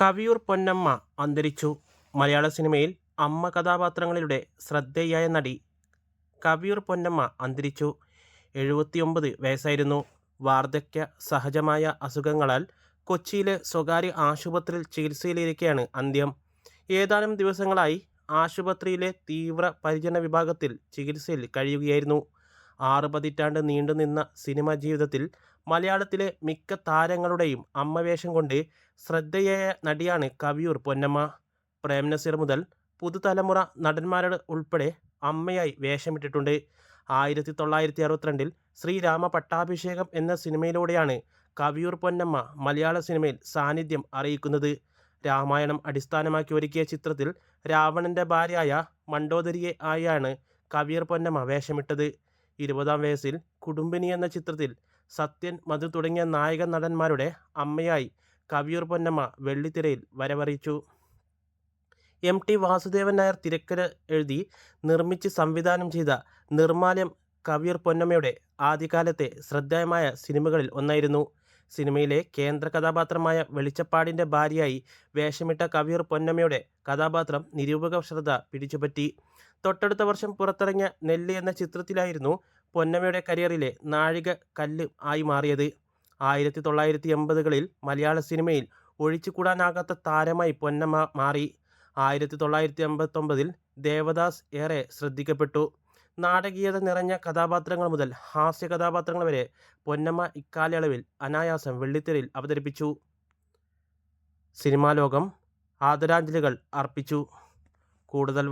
കവിയൂർ പൊന്നമ്മ അന്തരിച്ചു. മലയാള സിനിമയിൽ അമ്മ കഥാപാത്രങ്ങളിലൂടെ ശ്രദ്ധേയായ നടി കവിയൂർ പൊന്നമ്മ അന്തരിച്ചു. എഴുപത്തിയൊമ്പത് വയസ്സായിരുന്നു. വാർദ്ധക്യ സഹജമായ അസുഖങ്ങളാൽ കൊച്ചിയിലെ സ്വകാര്യ ആശുപത്രിയിൽ ചികിത്സയിലിരിക്കെയാണ് അന്ത്യം. ഏതാനും ദിവസങ്ങളായി ആശുപത്രിയിലെ തീവ്ര പരിചരണ വിഭാഗത്തിൽ ചികിത്സയിൽ കഴിയുകയായിരുന്നു. ആറ് പതിറ്റാണ്ട് നീണ്ടുനിന്ന സിനിമ ജീവിതത്തിൽ മലയാളത്തിലെ മിക്ക താരങ്ങളുടെയും അമ്മവേഷം കൊണ്ട് ശ്രദ്ധേയയായ നടിയാണ് കവിയൂർ പൊന്നമ്മ. പ്രേംനസീർ മുതൽ പുതുതലമുറ നടന്മാരുടെ ഉൾപ്പെടെ അമ്മയായി വേഷമിട്ടിട്ടുണ്ട്. ആയിരത്തി തൊള്ളായിരത്തി അറുപത്തിരണ്ടിൽ ശ്രീരാമ പട്ടാഭിഷേകം എന്ന സിനിമയിലൂടെയാണ് കവിയൂർ പൊന്നമ്മ മലയാള സിനിമയിൽ സാന്നിധ്യം അറിയിക്കുന്നത്. രാമായണം അടിസ്ഥാനമാക്കി ഒരുക്കിയ ചിത്രത്തിൽ രാവണന്റെ ഭാര്യയായ മണ്ടോദരിയെ ആയാണ് കവിയൂർ പൊന്നമ്മ വേഷമിട്ടത്. ഇരുപതാം വയസ്സിൽ കുടുംബിനി എന്ന ചിത്രത്തിൽ സത്യൻ മധു തുടങ്ങിയ നായക നടന്മാരുടെ അമ്മയായി കവിയൂർ പൊന്നമ്മ വെള്ളിത്തിരയിൽ വരവറിയിച്ചു. എം. ടി. വാസുദേവൻ നായർ തിരക്കര എഴുതി നിർമ്മിച്ച് സംവിധാനം ചെയ്ത നിർമ്മാല്യം കവിയൂർ പൊന്നമ്മയുടെ ആദ്യകാലത്തെ ശ്രദ്ധേയമായ സിനിമകളിൽ ഒന്നായിരുന്നു. സിനിമയിലെ കേന്ദ്ര കഥാപാത്രമായ വെളിച്ചപ്പാടിന്റെ ഭാര്യയായി വേഷമിട്ട കവിയർ പൊന്നമ്മയുടെ കഥാപാത്രം നിരൂപക ശ്രദ്ധ പിടിച്ചുപറ്റി. തൊട്ടടുത്ത വർഷം പുറത്തിറങ്ങിയ നെല്ല് എന്ന ചിത്രത്തിലായിരുന്നു പൊന്നമ്മയുടെ കരിയറിലെ നാഴിക കല്ല് ആയി മാറിയത്. ആയിരത്തി തൊള്ളായിരത്തി എൺപതുകളിൽ മലയാള സിനിമയിൽ ഒഴിച്ചുകൂടാനാകാത്ത താരമായി പൊന്നമ്മ മാറി. ആയിരത്തി തൊള്ളായിരത്തി എൺപത്തൊമ്പതിൽ ദേവദാസ് ഏറെ ശ്രദ്ധിക്കപ്പെട്ടു. നാടകീയത നിറഞ്ഞ കഥാപാത്രങ്ങൾ മുതൽ ഹാസ്യ കഥാപാത്രങ്ങൾ വരെ പൊന്നമ്മ ഇക്കാലയളവിൽ അനായാസം വെള്ളിത്തിരയിൽ അവതരിപ്പിച്ചു. സിനിമാ ലോകം ആദരാഞ്ജലികൾ അർപ്പിച്ചു. കൂടുതൽ